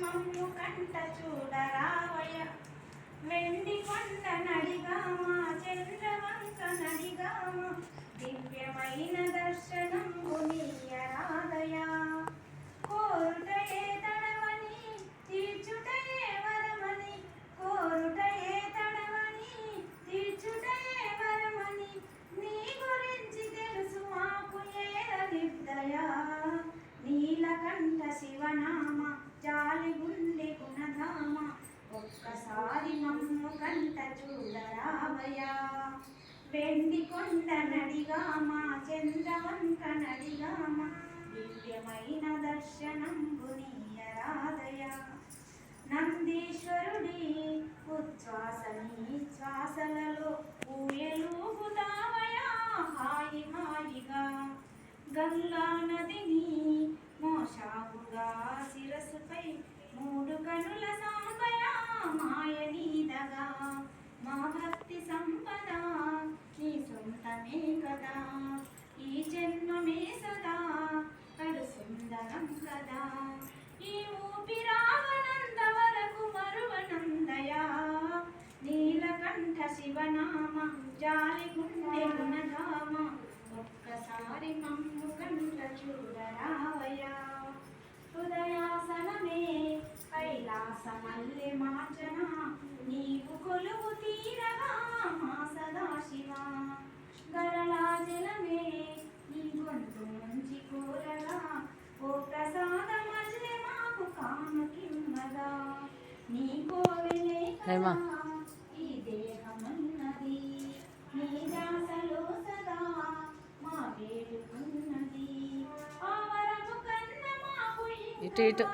మమ్ము కంట చూడరావయ వెండి కొండ నడిగామా చంద్రవంక నడిగామా దివ్యమైన దర్శనం నీయరాదయ కోరుటయే తడవని తీర్చుటయే వరమని కోరుటయే తడవని తీర్చుటయే వరమని నీ గురించి తెలుసు మాకు ఏ నీలకంఠ శివనామా జాలి గుండె గుణధామ. ఒక్కసారి మమ్ము కంట చూడరావయా వెండి కొండ నడిగామ చంద్రవంక నడిగామ. దివ్యమైన దర్శనం గునీయరాదయా నందీశ్వరుడి ఉచ్ఛ్వాసని శ్వాసలలో ఊయలూగుతావయా హాయి హాయిగా. గంగా నదిని మూడు కనుల సంపద మాయ నీదగా. మా భక్తి సంపద నీ సొంతమే కదా. ఈ జన్మమే సదా కడు సుందరం కదా. ఈ ఊపిరావనంద వరకు మరువనందయా. నీలకంఠ శివనామ జాలి గుండె గుణధామ ఒక్కసారి మమ్ము కంట చూడరావయా హృదయాసన మార్చన నీవు కొలువు తీరగా మా సదాశివ. గరళాజలమే నీ గొంతు నుంచి కోరగా. ఓ ప్రసాదమల్లె మాకు కానుకిమ్మగా నీ కోవెలే. కదా ఈ దేహమన్నది. నీ దాసలో సదా మా వేడుకున్నది. ఆ వరము కన్న మాకు ఇటు ఇటు.